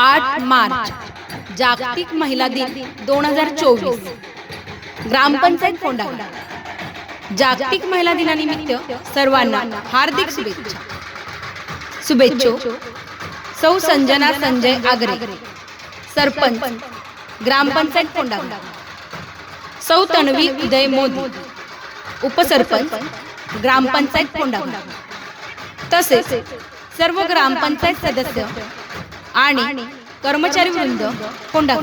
आठ मार्च जागतिक महिला दिन दोन हजार चोवीस. ग्रामपंचायत फोंडाळा जागतिक महिला दिनानिमित्त सर्वांना हार्दिक शुभेच्छा. शुभेच्छो. सौ संजना संजय आगरे. सरपंच ग्रामपंचायत फोंडाळा सौ तन्वी उदय मोदी. उपसरपंच ग्रामपंचायत फोंडाळा तसेच सर्व ग्रामपंचायत सदस्य आणि कर्मचारी वृंद कोंडा